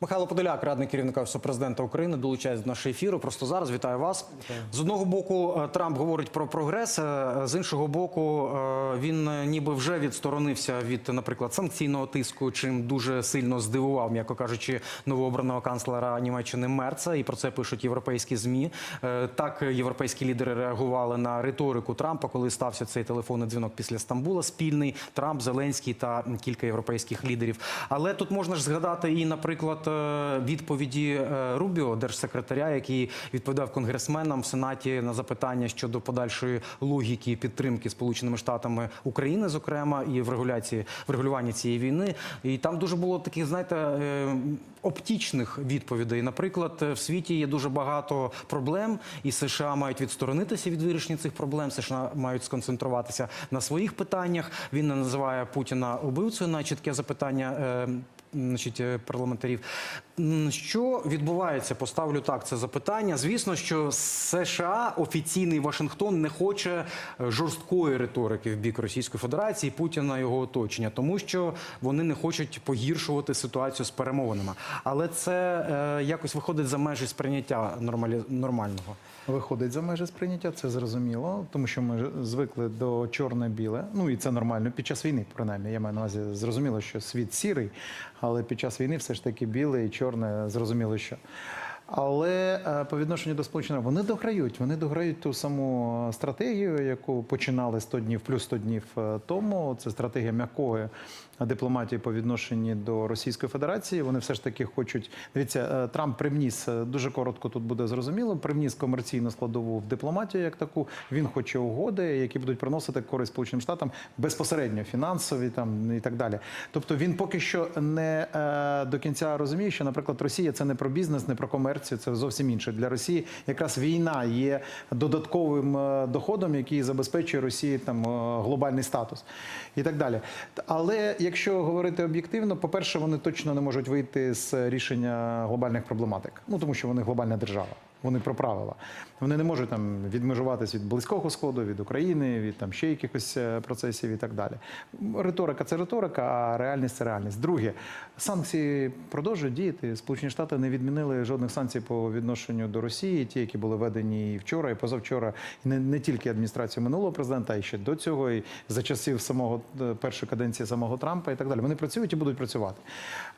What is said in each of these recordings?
Михайло Подоляк, радник керівника Офісу президента України, долучається до нашого ефіру. Просто зараз вітаю вас. З одного боку, е, Трамп говорить про прогрес, е, з іншого боку, е, він ніби вже відсторонився від, наприклад, санкційного тиску, чим дуже сильно здивував, м'яко кажучи, новообраного канцлера Німеччини Мерца. І про це пишуть європейські змі. Так, європейські лідери реагували на риторику Трампа, коли стався цей телефонний дзвінок після Стамбула. Спільний Трамп, Зеленський та кілька європейських лідерів. Але тут можна ж згадати і, наприклад, відповіді е, Рубіо, держсекретаря, який відповідав конгресменам в Сенаті на запитання щодо подальшої логіки підтримки Сполученими Штатами України, зокрема, і в регуляції в регулюванні цієї війни. І там дуже було таких, знаєте, е, оптічних відповідей. Наприклад, в світі є дуже багато проблем, і США мають відсторонитися від вирішення цих проблем. США мають сконцентруватися на своїх питаннях. Він не називає Путіна убивцею на чітке запитання. Значить, е, парламентарів, що відбувається? Поставлю так це запитання. Звісно, що США офіційний Вашингтон не хоче е, жорсткої риторики в бік Російської Федерації, Путіна його оточення, тому що вони не хочуть погіршувати ситуацію з перемовинами. Але це е, якось виходить за межі сприйняття нормалі... нормального. Виходить за межі сприйняття, це зрозуміло, тому що ми звикли до чорне-біле. Ну і це нормально під час війни, принаймні. Я маю на увазі зрозуміло, що світ сірий, але під час війни все ж таки біле і чорне, зрозуміло, що. Але е, по відношенню до Сполучених вони дограють. Вони дограють ту саму стратегію, яку починали 100 днів плюс 100 днів е, тому. Це стратегія м'якої дипломатії по відношенню до Російської Федерації. Вони все ж таки хочуть. Дивіться, е, Трамп привніс е, дуже коротко. Тут буде зрозуміло. Привніс комерційну складову в дипломатію як таку. Він хоче угоди, які будуть приносити користь Сполученим Штатам безпосередньо фінансові там і так далі. Тобто він поки що не е, до кінця розуміє, що, наприклад, Росія це не про бізнес, не про комерцію, це зовсім інше. Для Росії якраз війна є додатковим е, доходом, який забезпечує Росії там е, глобальний статус і так далі. Але якщо говорити об'єктивно, по-перше, вони точно не можуть вийти з рішення глобальних проблематик. Ну тому що вони глобальна держава. Вони про правила. Вони не можуть там відмежуватись від близького сходу, від України, від там ще якихось е, процесів і так далі. Риторика це риторика, а реальність це реальність. Друге, санкції продовжують діяти. Сполучені Штати не відмінили жодних санкцій по відношенню до Росії, ті, які були введені і вчора, і позавчора, і не, не тільки адміністрацію минулого президента, а й ще до цього, і за часів самого е, першої каденції самого Трампа і так далі. Вони працюють і будуть працювати.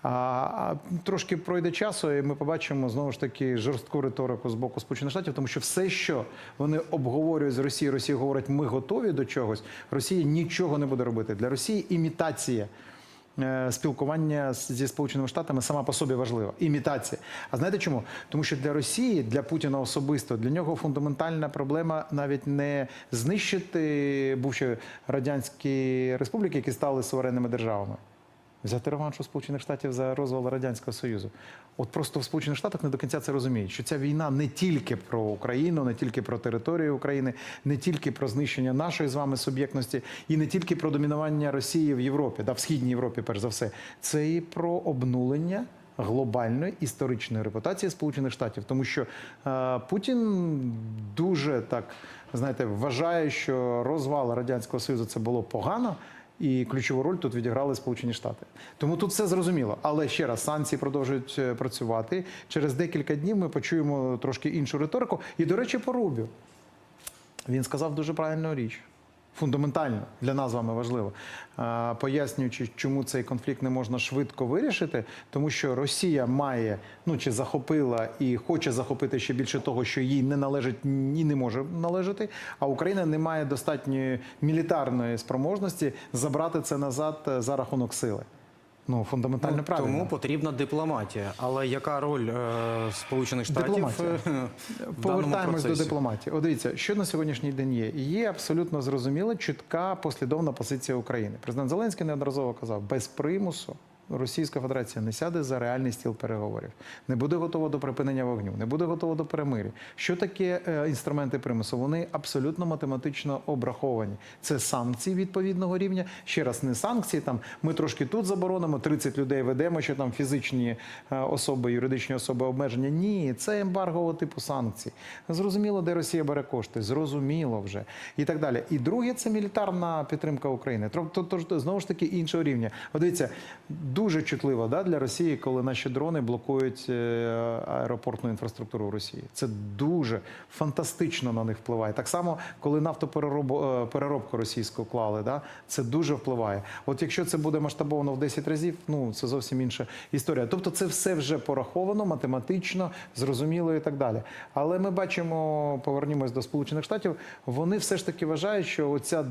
А, а трошки пройде часу, і ми побачимо знову ж таки жорстку риторику з боку Сполучених Штатів, тому що все, що вони обговорюють з Росією, Росія говорить, ми готові до чогось. Росія нічого не буде робити. Для Росії імітація. е, Спілкування зі Сполученими Штатами сама по собі важлива. Імітація. А знаєте чому? Тому що для Росії, для Путіна особисто, для нього фундаментальна проблема навіть не знищити бувші радянські республіки, які стали суверенними державами. Взяти реванш у Сполучених Штатів за розвал Радянського Союзу. От просто в Сполучених Штатах не до кінця це розуміють, що ця війна не тільки про Україну, не тільки про територію України, не тільки про знищення нашої з вами суб'єктності, і не тільки про домінування Росії в Європі, да, в східній Європі, перш за все. Це і про обнулення. Глобальної історичної репутації Сполучених Штатів, тому що е, Путін дуже так знаєте вважає, що розвал радянського союзу це було погано, і ключову роль тут відіграли Сполучені Штати. Тому тут все зрозуміло. Але ще раз санкції продовжують е, працювати. Через декілька днів ми почуємо трошки іншу риторику. І, до речі, по Рубі. Він сказав дуже правильну річ. Фундаментально для нас з вами важливо, пояснюючи, чому цей конфлікт не можна швидко вирішити, тому що Росія має ну чи захопила і хоче захопити ще більше того, що їй не належить і не може належати. А Україна не має достатньої мілітарної спроможності забрати це назад е, за рахунок сили. Ну фундаментально Ну, правильно. Тому потрібна дипломатія. Але яка роль е, Сполучених Штатів Дипломатія. е, в даному Повертаємось до дипломатії. О, дивіться, що на сьогоднішній день є? Є абсолютно зрозуміла, чітка послідовна позиція України. Президент Зеленський неодноразово казав, без примусу. Російська Федерація не сяде за реальний стіл переговорів, не буде готова до припинення вогню, не буде готова до перемир'я. Що таке е, інструменти примусу? Вони абсолютно математично обраховані. Це санкції відповідного рівня. Ще раз, не санкції. Там ми трошки тут заборонимо, 30 людей ведемо, що там фізичні е, особи, юридичні особи обмеження. Ні, це ембаргового типу санкцій. Зрозуміло, де Росія бере кошти, зрозуміло вже і так далі. І друге це мілітарна підтримка України. Тобто, то- то- знову ж таки іншого рівня. От дивіться, дуже чутливо да, для Росії, коли наші дрони блокують е, аеропортну інфраструктуру в Росії. Це дуже фантастично на них впливає. Так само, коли нафтопереробку е, російську клали, да, це дуже впливає. От якщо це буде масштабовано в 10 разів, ну це зовсім інша історія. Тобто, це все вже пораховано математично, зрозуміло і так далі. Але ми бачимо, повернімось до Сполучених Штатів, вони все ж таки вважають, що оця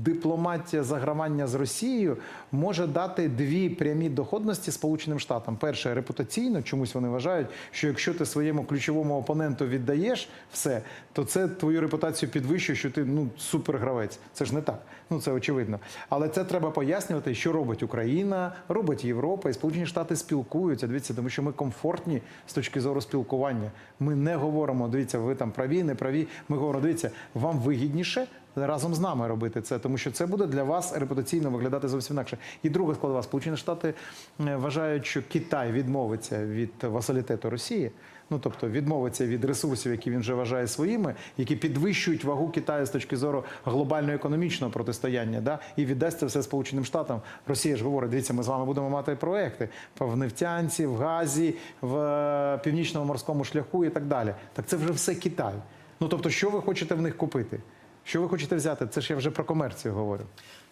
дипломатія загравання з Росією може дати дві прямі доходності Сполученим Штатам. Перше, репутаційно, чомусь вони вважають, що якщо ти своєму ключовому опоненту віддаєш все, то це твою репутацію підвищує, що ти ну супергравець. Це ж не так. Ну це очевидно. Але це треба пояснювати, що робить Україна, робить Європа і Сполучені Штати спілкуються. Дивіться, тому що ми комфортні з точки зору спілкування. Ми не говоримо, дивіться, ви там праві, не праві. Ми говоримо, дивіться, вам вигідніше. Разом з нами робити це, тому що це буде для вас репутаційно виглядати зовсім інакше. І друга складова Сполучені Штати вважають, що Китай відмовиться від васалітету Росії, ну тобто відмовиться від ресурсів, які він вже вважає своїми, які підвищують вагу Китаю з точки зору глобального економічного протистояння, да, і віддасть це все Сполученим Штатам. Росія ж говорить: дивіться, ми з вами будемо мати проекти в нефтянці, в газі, в е, північному морському шляху і так далі. Так це вже все Китай. Ну тобто, що ви хочете в них купити? Що ви хочете взяти? Це ж я вже про комерцію говорю.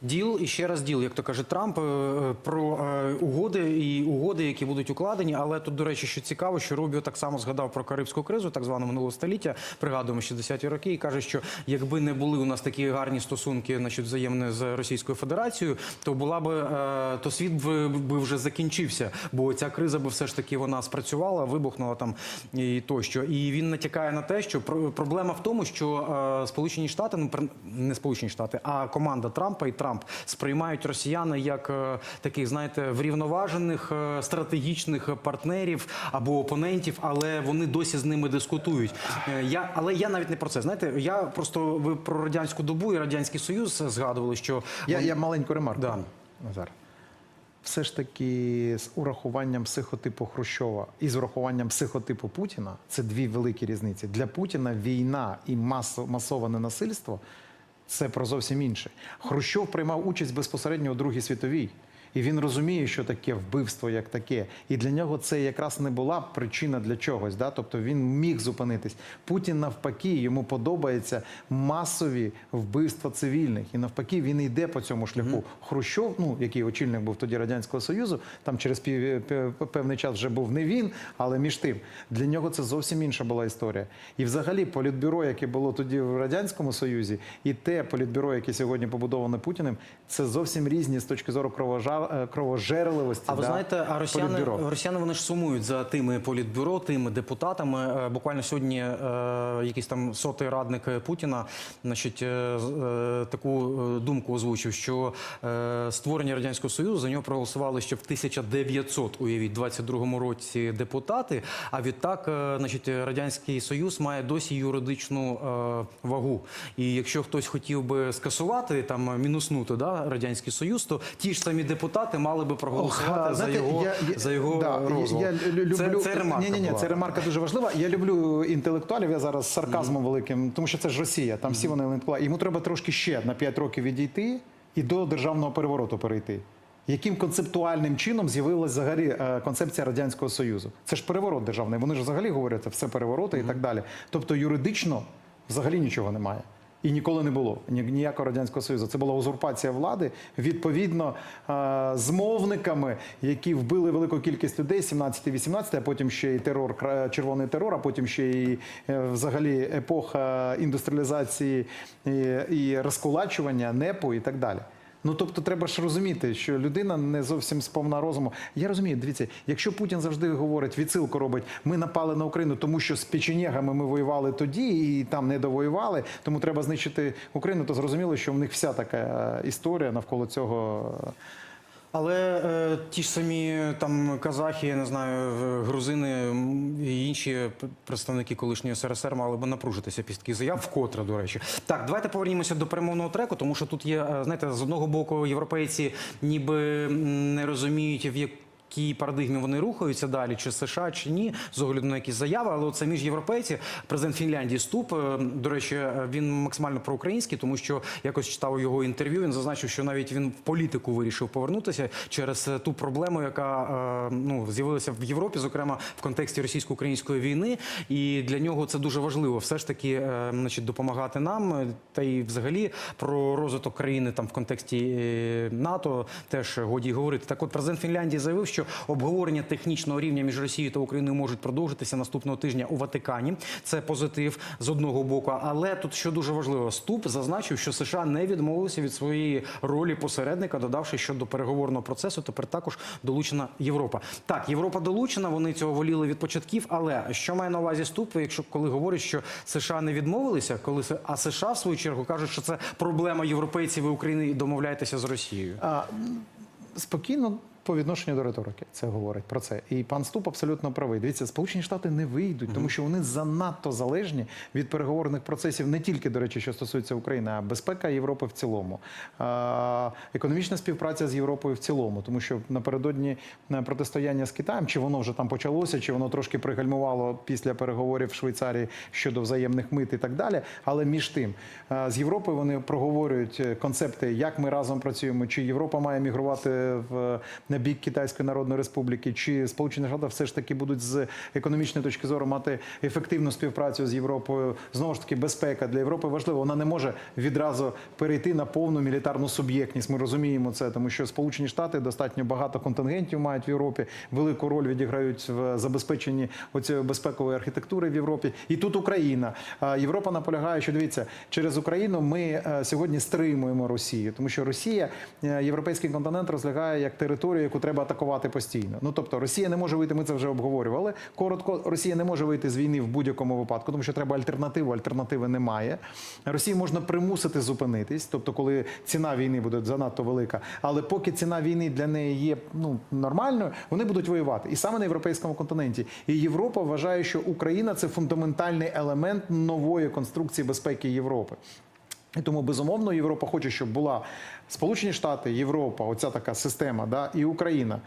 Діл і ще раз діл, як то каже Трамп, е, про е, угоди і угоди, які будуть укладені. Але тут, до речі, що цікаво, що Рубіо так само згадав про карибську кризу, так звану минулого століття. Пригадуємо 60-ті роки, і каже, що якби не були у нас такі гарні стосунки, значить, взаємні з Російською Федерацією, то була би е, то світ би, вже закінчився. Бо ця криза би все ж таки вона спрацювала, вибухнула там і тощо. І він натякає на те, що про- проблема в тому, що е, Сполучені Штати, ну не Сполучені Штати, а команда Трампа і Трамп сприймають росіяни як е, таких, знаєте, врівноважених е, стратегічних партнерів або опонентів, але вони досі з ними дискутують. Е, Я, але я навіть не про це. Знаєте, я просто ви про радянську добу і радянський союз згадували, що Я, я маленьку ремарку. Да. Назар. Все ж таки з урахуванням психотипу Хрущова і з урахуванням психотипу Путіна це дві великі різниці. Для Путіна війна і масо, масоване насильство це про зовсім інше. Хрущов приймав участь безпосередньо у Другій світовій. І він розуміє, що таке вбивство як таке. І для нього це якраз не була причина для чогось. Да? Тобто він міг зупинитись. Путін навпаки, йому подобаються масові вбивства цивільних. І навпаки, він йде по цьому шляху. Хрущов, ну який очільник був тоді Радянського Союзу, там через пів, певний час вже був не він, але між тим для нього це зовсім інша була історія. І взагалі політбюро, яке було тоді в Радянському Союзі, і те політбюро, яке сьогодні побудоване Путіним, це зовсім різні з точки зору кровожа... е, кровожерливості. А ви да, знаєте, а росіяни, політбюро. росіяни вони ж сумують за тими політбюро, тими депутатами. Е, Буквально сьогодні е, якийсь там сотий радник Путіна, значить, е, е, таку думку озвучив, що е, створення радянського союзу за нього проголосували ще в 1900, уявіть, 22-му році депутати. А відтак, е, значить, радянський союз має досі юридичну е, вагу. І якщо хтось хотів би скасувати там мінуснути да, радянський союз, то ті ж самі депутати мали би проголосувати Ох, за знаєте, його я- я- за його да, розвал. Я, лю- люблю... це, це ремарка. Ні, ні, ні, була. це ремарка дуже важлива. Я люблю інтелектуалів. Я зараз з сарказмом великим, тому що це ж Росія. Там всі вони інтелектуали. Йому треба трошки ще на 5 років відійти і до державного перевороту перейти. Яким концептуальним чином з'явилася взагалі е, концепція радянського союзу? Це ж переворот державний. Вони ж взагалі говорять, це все перевороти і так далі. Тобто юридично взагалі нічого немає. І ніколи не було ніякого радянського союзу. Це була узурпація влади відповідно е, змовниками, які вбили велику кількість людей 17-18, а потім ще й терор, червоний терор, а потім ще й е, взагалі епоха індустріалізації і розкулачування, непу і так далі. Ну тобто, треба ж розуміти, що людина не зовсім сповна розуму. Я розумію, дивіться, якщо Путін завжди говорить, відсилку робить, ми напали на Україну, тому що з печенєгами ми воювали тоді і там не довоювали, тому треба знищити Україну, то зрозуміло, що в них вся така е, історія навколо цього. Але е, ті ж самі там казахи, я не знаю, грузини і інші представники колишньої СРСР мали би напружитися після таких заяв, вкотре, до речі. Так, давайте повернімося до перемовного треку, тому що тут є, е, знаєте, з одного боку європейці ніби не розуміють, в як. Якій парадигмі вони рухаються далі, чи США, чи ні, з огляду на якісь заяви. Але це між європейці, президент Фінляндії Ступ, е, до речі, е, він максимально проукраїнський, тому що якось читав його інтерв'ю. Він зазначив, що навіть він в політику вирішив повернутися через е, ту проблему, яка ну з'явилася в Європі, зокрема в контексті російсько-української війни. І для нього це дуже важливо, все ж таки, значить, допомагати нам, та й взагалі про розвиток країни там в контексті НАТО теж годі говорити. Так, от президент Фінляндії заявив, що обговорення технічного рівня між Росією та Україною можуть продовжитися наступного тижня у Ватикані. Це позитив з одного боку. Але тут що дуже важливо, ступ зазначив, що США не відмовилися від своєї ролі посередника, додавши, що до переговорного процесу тепер також долучена Європа. Так, Європа долучена. Вони цього воліли від початків. Але що має на увазі ступ, якщо коли говорять, що США не відмовилися, коли а США в свою чергу кажуть, що це проблема європейців і України і домовляйтеся з Росією. А, спокійно по відношенню до риторики це говорить про це. І пан Ступ абсолютно правий. Дивіться, Сполучені Штати не вийдуть, тому що вони занадто залежні від переговорних процесів, не тільки, до речі, що стосується України, а безпека Європи в цілому, економічна співпраця з Європою в цілому, тому що напередодні е, протистояння з Китаєм, чи воно вже там почалося, чи воно трошки пригальмувало після переговорів в Швейцарії щодо взаємних мит і так далі. Але між тим е, з Європою вони проговорюють е, концепти, як ми разом працюємо, чи Європа має мігрувати в на бік Китайської Народної Республіки, чи Сполучені Штати все ж таки будуть з економічної точки зору мати ефективну співпрацю з Європою. Знову ж таки, безпека для Європи важлива. Вона не може відразу перейти на повну мілітарну суб'єктність. Ми розуміємо це, тому що Сполучені Штати достатньо багато контингентів мають в Європі, велику роль відіграють в забезпеченні оцієї безпекової архітектури в Європі. І тут Україна. Європа наполягає, що дивіться, через Україну ми е, сьогодні стримуємо Росію, тому що Росія, е, європейський континент розглядає як територію, яку треба атакувати постійно. Ну тобто Росія не може вийти. Ми це вже обговорювали. Коротко, Росія не може вийти з війни в будь-якому випадку, тому що треба альтернативу. Альтернативи немає. Росію можна примусити зупинитись, тобто, коли ціна війни буде занадто велика. Але поки ціна війни для неї є ну нормальною, вони будуть воювати і саме на європейському континенті. І Європа вважає, що Україна це фундаментальний елемент нової конструкції безпеки Європи. І тому безумовно Європа хоче, щоб була Сполучені Штати, Європа, оця така система, да, і Україна.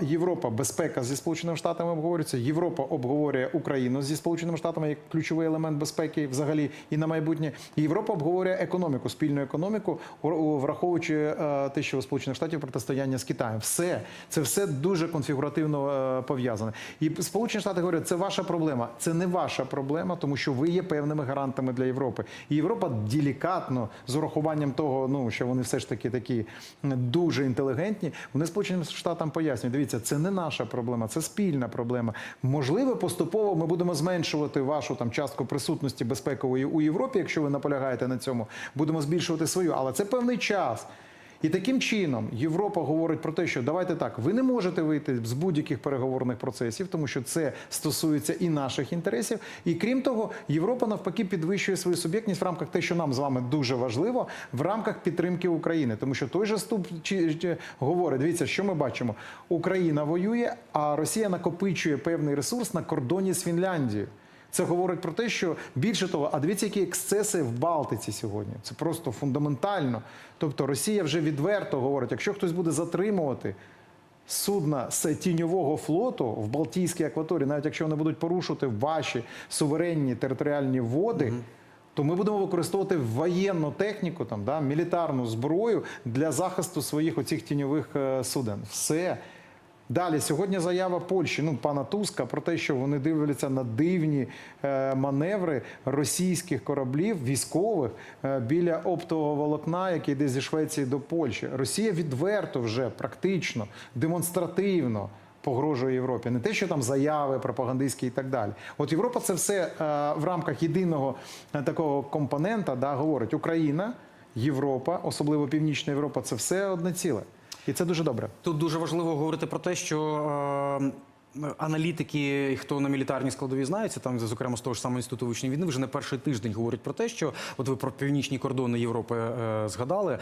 Європа безпека зі Сполученими Штатами обговорюється. Європа обговорює Україну зі Сполученими Штатами як ключовий елемент безпеки взагалі і на майбутнє. Європа обговорює економіку, спільну економіку, враховуючи е, те, що у Сполучених Штатів протистояння з Китаєм. Все це все дуже конфігуративно е, пов'язане. І Сполучені Штати говорять, це ваша проблема. Це не ваша проблема, тому що ви є певними гарантами для Європи. І Європа делікатно з урахуванням того, ну що вони все ж таки такі дуже інтелігентні. Вони Сполученим Штатам пояснюють, дивіться, це не наша проблема, це спільна проблема. Можливо, поступово ми будемо зменшувати вашу там частку присутності безпекової у Європі, якщо ви наполягаєте на цьому. Будемо збільшувати свою, але це певний час. І таким чином Європа говорить про те, що давайте так, ви не можете вийти з будь-яких переговорних процесів, тому що це стосується і наших інтересів. І крім того, Європа навпаки підвищує свою суб'єктність в рамках те, що нам з вами дуже важливо, в рамках підтримки України. Тому що той же ступ чи, чи, говорить: дивіться, що ми бачимо: Україна воює, а Росія накопичує певний ресурс на кордоні з Фінляндією. Це говорить про те, що більше того, а дивіться, які ексцеси в Балтиці сьогодні. Це просто фундаментально. Тобто Росія вже відверто говорить, якщо хтось буде затримувати судна з тіньового флоту в Балтійській акваторії, навіть якщо вони будуть порушувати ваші суверенні територіальні води. То ми будемо використовувати воєнну техніку, там да мілітарну зброю для захисту своїх оцих тіньових е, суден. Все Далі сьогодні заява Польщі, ну пана Туска, про те, що вони дивляться на дивні е, маневри російських кораблів військових е, біля оптового волокна, який йде зі Швеції до Польщі. Росія відверто вже практично демонстративно. Погрожує Європі, не те, що там заяви пропагандистські і так далі. От Європа це все е, в рамках єдиного е, такого компонента, да, говорить Україна, Європа, особливо Північна Європа, це все одне ціле, і це дуже добре. Тут дуже важливо говорити про те, що е, Аналітики, хто на мілітарній складовій знаються, там зокрема з того ж самого інституту вивчення війни, вже не перший тиждень говорять про те, що от ви про північні кордони Європи е, згадали,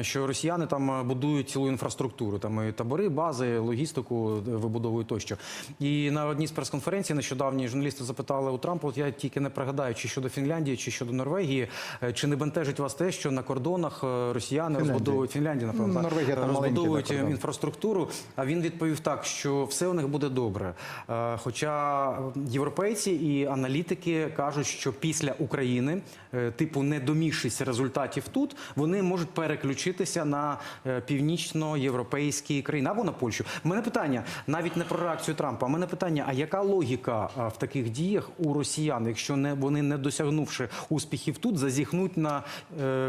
що росіяни там е, будують цілу інфраструктуру, там і табори, бази, логістику е, вибудовують тощо. І на одній з прес-конференцій нещодавні журналісти запитали у Трампа. От я тільки не пригадаю, чи щодо Фінляндії, чи щодо Норвегії, чи не бентежить вас те, що на кордонах росіяни розбудовують Фінляндія, напевно, Норвегія розбудовують інфраструктуру. А він відповів так, що все у них буде добре. Е, Хоча європейці і аналітики кажуть, що після України, е, типу, не домігшись результатів тут, вони можуть переключитися на е, північноєвропейські країни або на Польщу. У мене питання навіть не про реакцію Трампа. а мене питання: а яка логіка в таких діях у росіян, якщо не вони не досягнувши успіхів тут, зазіхнуть на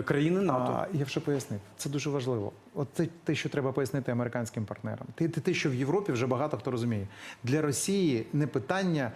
країни НАТО? А, я вже пояснив. Це дуже важливо. От це те, що треба пояснити американським партнерам. Те, те, що в Європі вже багато хто розуміє. Для Росії не питання.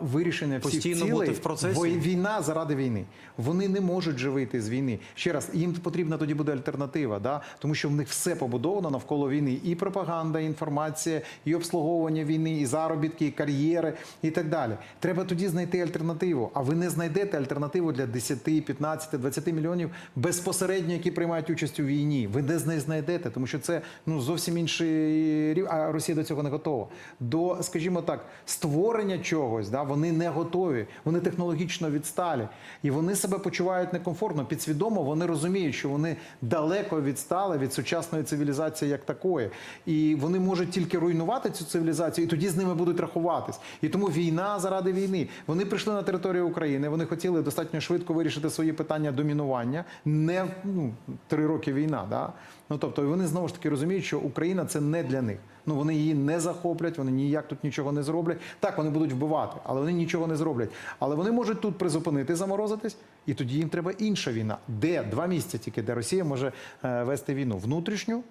Вирішення всіх Постійно цілей, бути в процесі? війна заради війни. Вони не можуть же вийти з війни. Ще раз, їм потрібна тоді буде альтернатива, да? тому що в них все побудовано навколо війни. І пропаганда, і інформація, і обслуговування війни, і заробітки, і кар'єри, і так далі. Треба тоді знайти альтернативу. А ви не знайдете альтернативу для 10, 15, 20 мільйонів безпосередньо, які приймають участь у війні. Ви не зна- знайдете, тому що це ну зовсім інший рівень. А Росія до цього не готова. До, скажімо так, створення чогось, да, вони не готові, вони технологічно відсталі, і вони себе почувають некомфортно. Підсвідомо вони розуміють, що вони далеко відстали від сучасної цивілізації як такої, і вони можуть тільки руйнувати цю цивілізацію, і тоді з ними будуть рахуватись. І тому війна заради війни. Вони прийшли на територію України. Вони хотіли достатньо швидко вирішити свої питання домінування. Не ну, три роки війна. Да? Ну тобто, вони знову ж таки розуміють, що Україна це не для них. Ну вони її не захоплять, вони ніяк тут нічого не зроблять. Так, вони будуть вбивати, але вони нічого не зроблять. Але вони можуть тут призупинити, заморозитись, і тоді їм треба інша війна. Де два місця тільки, де Росія може е, вести війну внутрішню,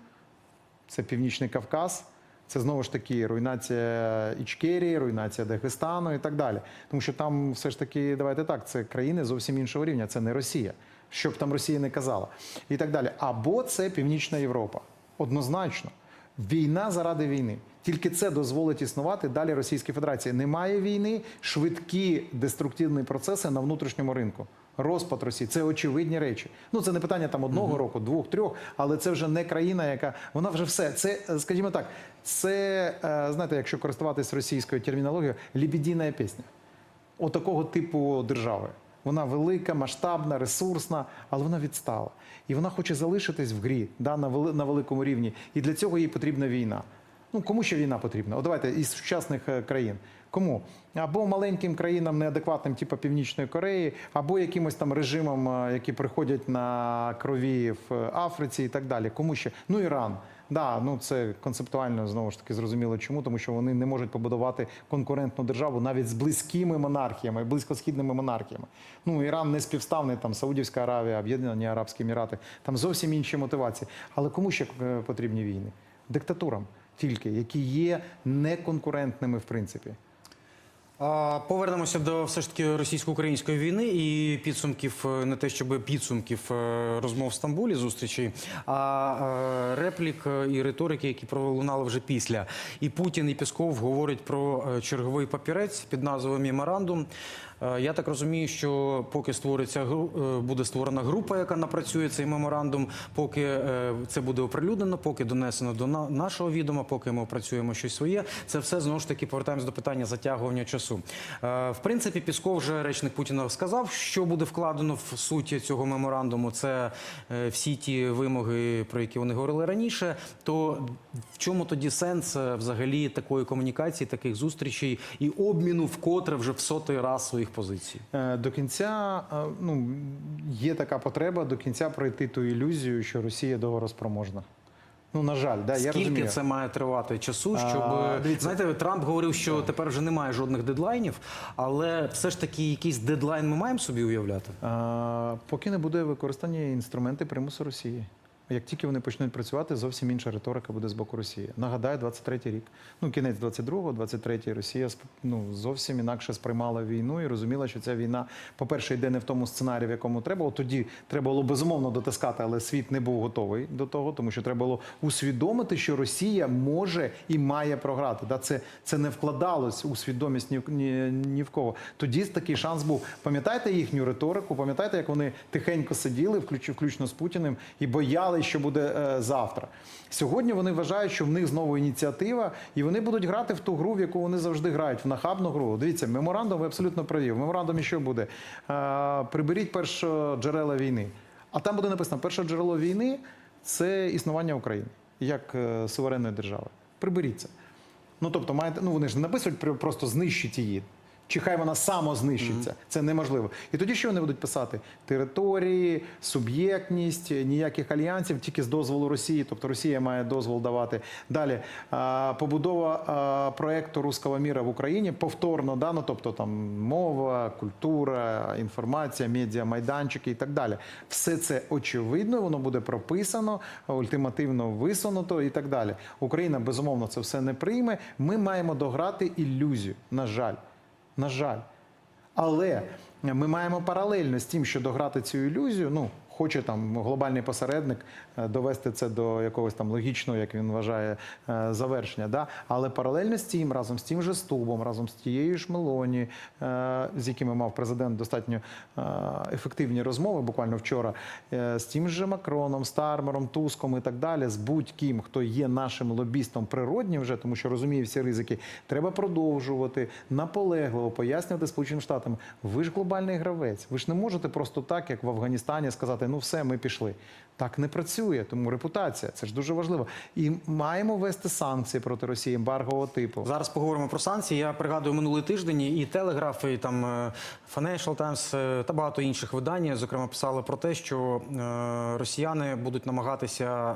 це Північний Кавказ. Це знову ж таки руйнація Ічкерії, руйнація Дагестану і так далі. Тому що там все ж таки, давайте так, це країни зовсім іншого рівня, це не Росія. Що б там Росія не казала. І так далі. Або це Північна Європа. Однозначно. Війна заради війни. Тільки це дозволить існувати далі Російській Федерації. Немає війни, швидкі деструктивні процеси на внутрішньому ринку. Розпад Росії це очевидні речі. Ну це не питання там одного року, двох, трьох, але це вже не країна, яка вона вже все. Це, скажімо так, це е, знаєте, якщо користуватись російською термінологією, лібідійна пісня. Отакого типу держави. Вона велика, масштабна, ресурсна, але вона відстала. І вона хоче залишитись в грі да, на, вели, на великому рівні. І для цього їй потрібна війна. Ну кому ще війна потрібна? О, давайте із сучасних е, країн. Кому? Або маленьким країнам неадекватним, типу Північної Кореї, або якимось там режимам, е, які приходять на крові в Африці і так далі. Кому ще? Ну, Іран. Да, ну це концептуально знову ж таки зрозуміло чому, тому що вони не можуть побудувати конкурентну державу навіть з близькими монархіями, близькосхідними монархіями. Ну Іран не співставний там Саудівська Аравія, Об'єднані Арабські Емірати, там зовсім інші мотивації. Але кому ще е, потрібні війни? Диктатурам тільки, які є неконкурентними в принципі. Повернемося до все ж таки російсько-української війни і підсумків е, не те, щоб підсумків е, розмов в Стамбулі зустрічі, а е, реплік і риторики, які пролунали вже після. І Путін і Пісков говорять про черговий папірець під назвою Меморандум. Е, Я так розумію, що поки створиться е, буде створена група, яка напрацює цей меморандум, поки е, це буде оприлюднено, поки донесено до нашого відома, поки ми опрацюємо щось своє. Це все знову ж таки повертаємось до питання затягування часу. В принципі, Пісков вже речник Путіна сказав, що буде вкладено в суть цього меморандуму. Це всі ті вимоги, про які вони говорили раніше. То в чому тоді сенс взагалі такої комунікації, таких зустрічей і обміну вкотре вже в сотий раз своїх позицій? Е, До кінця е, ну, є така потреба до кінця пройти ту ілюзію, що Росія договороспроможна. Ну, на жаль, да, я Скільки розумію. це має тривати часу, щоб А, знаєте, Трамп говорив, що тепер вже немає жодних дедлайнів, але все ж таки якийсь дедлайн ми маємо собі уявляти. А, поки не буде використані інструменти примусу Росії. Як тільки вони почнуть працювати, зовсім інша риторика буде з боку Росії. Нагадаю, 23-й рік. Ну, кінець 22-го, 23-й Росія ну, зовсім інакше сприймала війну і розуміла, що ця війна, по-перше, йде не в тому сценарії, в якому треба. От тоді треба було безумовно дотискати, але світ не був готовий до того, тому що треба було усвідомити, що Росія може і має програти. Да, це, це не вкладалось у свідомість ні, ні, ні в кого. Тоді такий шанс був. Пам'ятаєте їхню риторику? Пам'ятаєте, як вони тихенько сиділи, включ- включно з Путіним, і боялись, що буде е, завтра. Сьогодні вони вважають, що в них знову ініціатива, і вони будуть грати в ту гру, в яку вони завжди грають, в нахабну гру. Дивіться, меморандум ви абсолютно праві. В меморандумі що буде? Е, приберіть перше джерела війни. А там буде написано: перше джерело війни це існування України як е, суверенної держави. Приберіть це. Ну тобто, маєте, ну вони ж не написують просто знищить її. Чи хай вона самознищиться. Це неможливо. І тоді що вони будуть писати? Території, суб'єктність, ніяких альянсів, тільки з дозволу Росії. Тобто Росія має дозвол давати. Далі побудова проекту Руского міра в Україні повторно, да, ну, тобто там мова, культура, інформація, медіа, майданчики і так далі. Все це очевидно, воно буде прописано, ультимативно висунуто і так далі. Україна безумовно це все не прийме. Ми маємо дограти ілюзію. На жаль. На жаль. Але ми маємо паралельно з тим, що дограти цю ілюзію, ну. Хоче там глобальний посередник е, довести це до якогось там логічного, як він вважає, е, завершення. Да? Але паралельно з тим, разом з тим же Стубом, разом з тією ж Мелоні, е, з якими мав президент достатньо ефективні розмови, буквально вчора, з тим же Макроном, Стармером, Туском і так далі, з будь-ким, хто є нашим лобістом природнім вже, тому що розуміє всі ризики, треба продовжувати наполегливо пояснювати Сполученим Штатам. Ви ж глобальний гравець. Ви ж не можете просто так, як в Афганістані, сказати, ну все, ми пішли. Так не працює, тому репутація це ж дуже важливо. І маємо вести санкції проти Росії ембаргового типу. Зараз поговоримо про санкції. Я пригадую минулий тиждень і Телеграф, і там е, Financial Times е, та багато інших видань, зокрема, писали про те, що е, росіяни будуть намагатися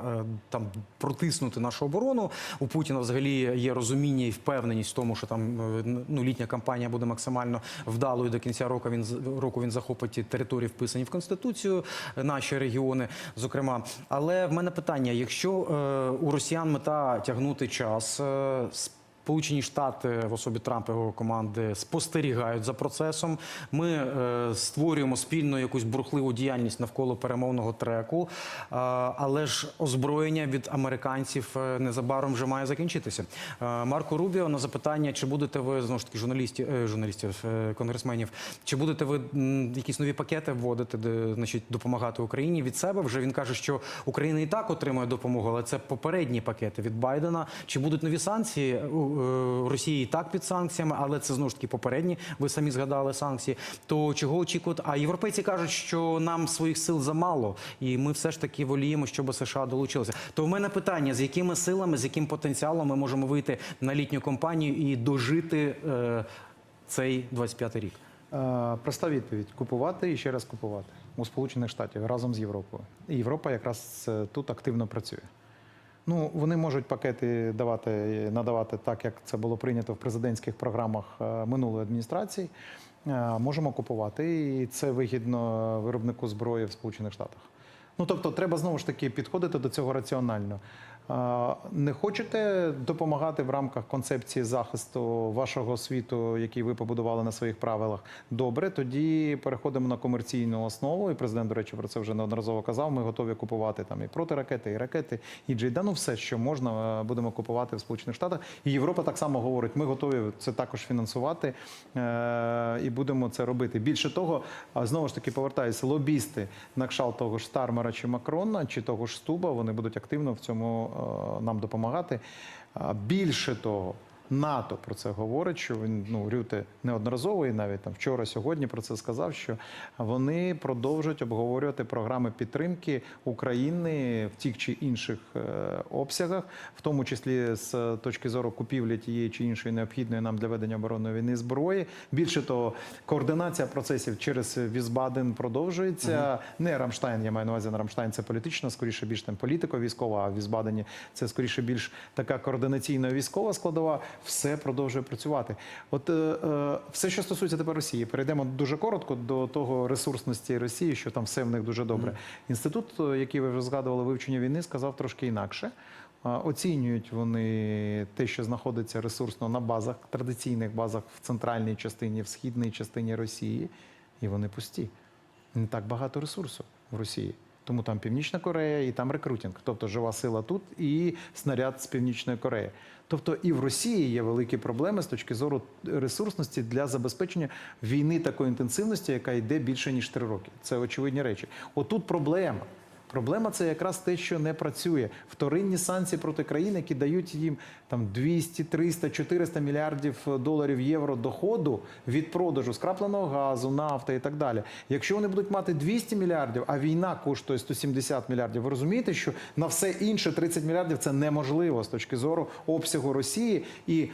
там протиснути нашу оборону. У Путіна взагалі є розуміння і впевненість в тому, що там ну, літня кампанія буде максимально вдалою. До кінця року він року він захопить території, вписані в конституцію, наші регіони, зокрема. Але в мене питання: якщо е, у росіян мета тягнути час. е, Сполучені Штати в особі Трампа його команди спостерігають за процесом. Ми е, створюємо спільну якусь бурхливу діяльність навколо перемовного треку, е, але ж озброєння від американців е, незабаром вже має закінчитися. Марко Рубіо на запитання, чи будете ви знову ж таки журналістів, журналістів конгресменів, чи будете ви якісь нові пакети вводити, де значить допомагати Україні від себе? Вже він каже, що Україна і так отримує допомогу, але це попередні пакети від Байдена. Чи будуть нові санкції? Е, Росії і так під санкціями, але це знову ж таки попередні. Ви самі згадали санкції. То чого очікувати? А європейці кажуть, що нам своїх сил замало, і ми все ж таки воліємо, щоб США долучилися. То в мене питання: з якими силами, з яким потенціалом ми можемо вийти на літню кампанію і дожити е, цей 25-й рік? Е, Проста відповідь: купувати і ще раз купувати у Сполучених Штатів разом з Європою. І Європа якраз е, тут активно працює. Ну, вони можуть пакети давати, надавати так, як це було прийнято в президентських програмах е, минулої адміністрації. Е, Можемо купувати, і це вигідно виробнику зброї в Сполучених Штатах. Ну тобто, треба знову ж таки підходити до цього раціонально. Не хочете допомагати в рамках концепції захисту вашого світу, який ви побудували на своїх правилах? Добре, тоді переходимо на комерційну основу. І президент, до речі, про це вже неодноразово казав. Ми готові купувати там і протиракети, і ракети, і джейда. Ну все, що можна, е, будемо купувати в Сполучених Штатах. І Європа так само говорить: ми готові це також фінансувати е, і будемо це робити. Більше того, знову ж таки повертаюся, лобісти на кшалт того ж Стармера чи Макрона, чи того ж Стуба, вони будуть активно в цьому е, нам допомагати. Більше того. НАТО про це говорить, що він ну Рюте неодноразово і навіть там вчора, сьогодні про це сказав, що вони продовжують обговорювати програми підтримки України в тих чи інших е, обсягах, в тому числі з точки зору купівлі тієї чи іншої необхідної нам для ведення оборонної війни зброї. Більше того, координація процесів через Візбаден продовжується. Не Рамштайн, я маю на увазі на Рамштайн. Це політично, скоріше більш там політико-військова, а в Візбадені це скоріше більш така координаційно військова складова. Все продовжує працювати. От е, е, все, що стосується тепер Росії, перейдемо дуже коротко до того ресурсності Росії, що там все в них дуже добре. Інститут, е, який ви вже згадували, вивчення війни, сказав трошки інакше. Оцінюють вони те, що знаходиться ресурсно на базах, традиційних базах в центральній частині, в східній частині Росії, і вони пусті. Не так багато ресурсу в Росії. Тому там Північна Корея і там рекрутинг. Тобто жива сила тут і снаряд з Північної Кореї. Тобто і в Росії є великі проблеми з точки зору ресурсності для забезпечення війни такої інтенсивності, яка йде більше ніж три роки. Це очевидні речі. Отут проблема. Проблема це якраз те, що не працює. Вторинні санкції проти країн, які дають їм там 200, 300, 400 мільярдів доларів євро доходу від продажу скрапленого газу, нафти і так далі. Якщо вони будуть мати 200 мільярдів, а війна коштує 170 мільярдів, ви розумієте, що на все інше 30 мільярдів це неможливо з точки зору обсягу Росії і.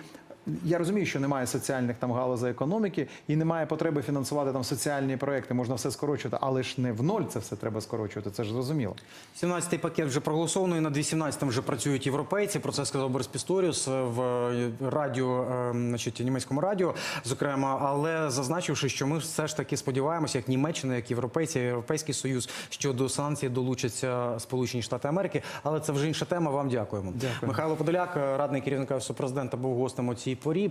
Я розумію, що немає соціальних там галузей економіки і немає потреби фінансувати там соціальні проекти, можна все скорочувати, але ж не в ноль це все треба скорочувати. Це ж зрозуміло. 17-й пакет вже проголосований, над 18-м вже працюють європейці. Про це сказав Борис Пісторіус в е, радіо, е, значить, німецькому радіо, зокрема, але зазначивши, що ми все ж таки сподіваємося, як Німеччина, як європейці, Європейський Союз, що до санкцій долучаться Сполучені Штати Америки. Але це вже інша тема. Вам дякуємо. Дякую. Михайло Подоляк, радник керівника Офісу президента, був гостем у цій порі.